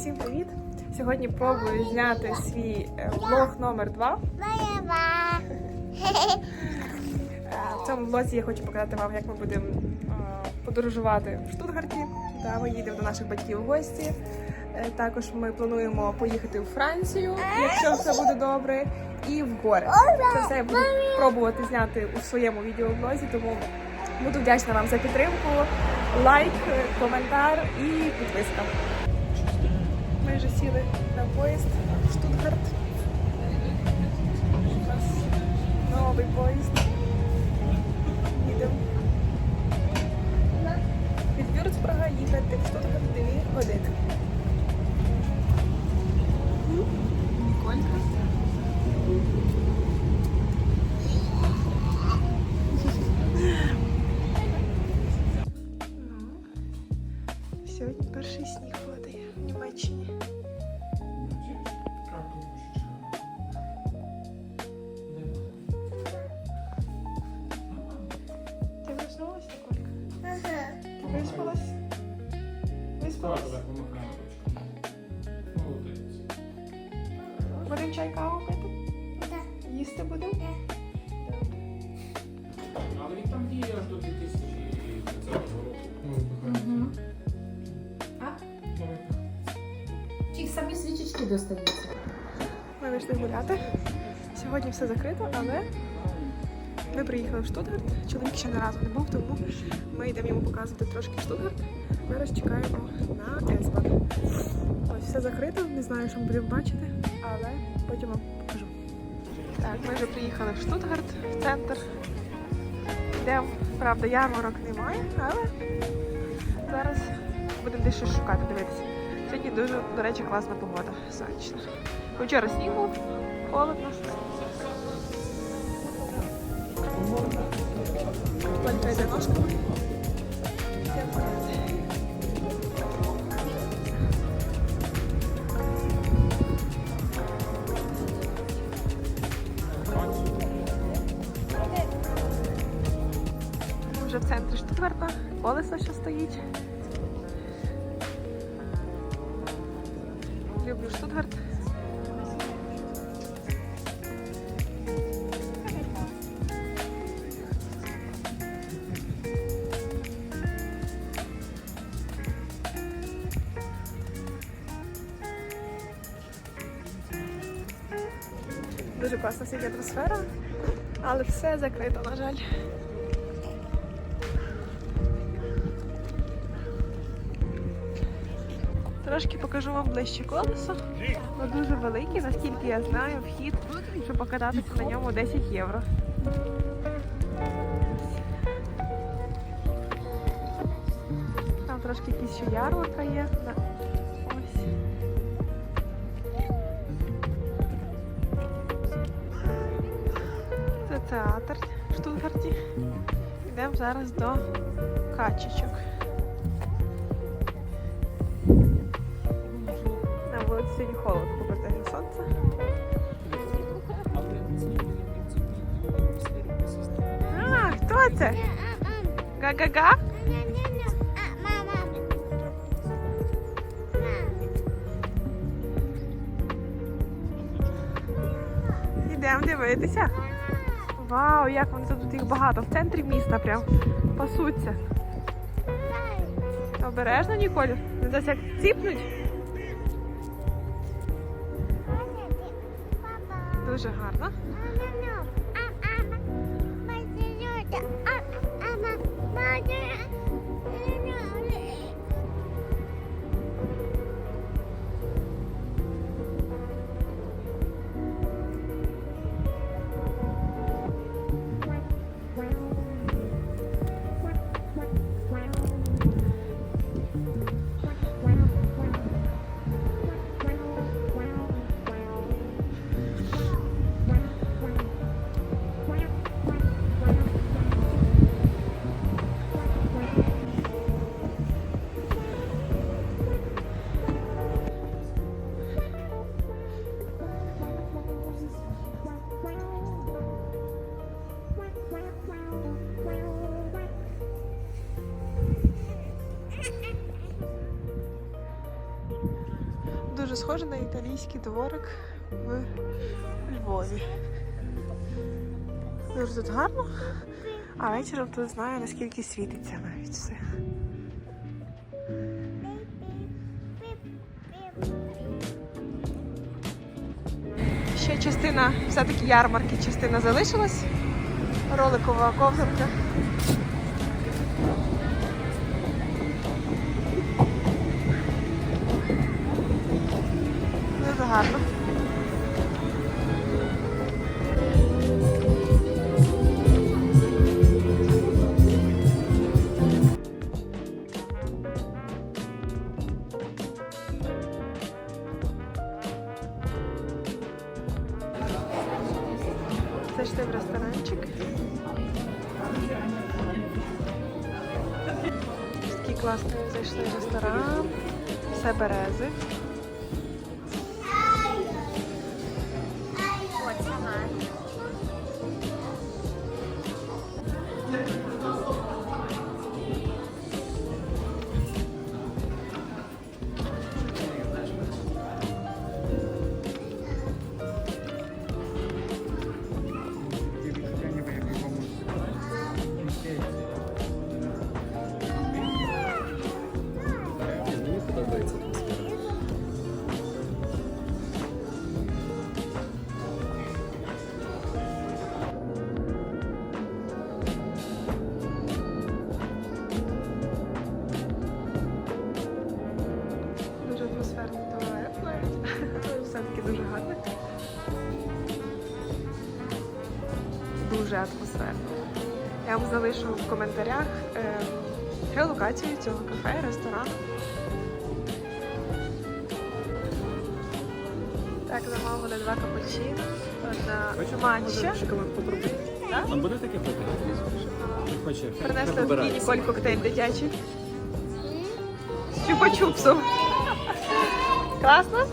Всім привіт! Сьогодні пробую зняти свій е, влог номер 2 В цьому влозі я хочу показати вам, як ми будемо е, подорожувати в Штутгарті. Ми їдемо до наших батьків у гості. Е, Також ми плануємо поїхати у Францію, якщо все буде добре, і в гори. Це все я буду пробувати зняти у своєму відеоблозі, тому буду вдячна вам за підтримку, лайк, е, коментар і підписка. Ми вже сіли на поїзд Штутгарт. Виспалась? Будемо чай каву пити? Їсти будемо? Але він там діє аж до 2030 року. Ті самі свічечки достаються. Ми вийшли гуляти. Сьогодні все закрито, але ми приїхали в Штутгарт. Чоловік ще не разу не був, тому ми йдемо йому показувати трошки Штутгарт. Зараз чекаємо на Есбан. Ось все закрито, не знаю, що ми будемо бачити, але потім вам покажу. Так, ми вже приїхали в Штутгарт, в центр. Йдемо, правда, ярмарок немає, але зараз будемо дещо шукати, дивитися. Сьогодні дуже, до речі, класна погода, сонячна. Вчора сніг був, холодно. Гуляти. Ми Вже в центрі Штутгарта, колесо ще стоїть. Люблю Штутгарт. Дуже класна сьогодні атмосфера, але все закрито, на жаль. Трошки покажу вам ближче колесо. Воно дуже велике, наскільки я знаю, вхід, щоб покататися на ньому 10 євро. Там трошки якісь ще ярмарка є. Театр в Штутгарті. Йдемо зараз до качечок. На вулиці сьогодні холодно, попадає сонце. А, хто це? Га-га-га? Йдемо дивитися. Вау, як вони тут їх багато. В центрі міста прям пасуться. Обережно, Ніколь. Не десь як ціпнуть. Дуже гарно. Дуже схоже на італійський дворик в Львові. Дуже тут гарно, а вечором тут знаю, наскільки світиться навіть все. Ще частина, все-таки ярмарки, частина залишилась. Роликова ковзанка. Дуже гарно. Зайшли в ресторанчик. Такий класний зайшли в ресторан. Все берези. Дуже атмосферно. Я вам залишу в коментарях е, геолокацію цього кафе, ресторану. Так, замовили два капучино, одна матча. Да? А буде таке фото? Принесли такий Ніколь коктейль дитячий. З чупа-чупсом. Класно?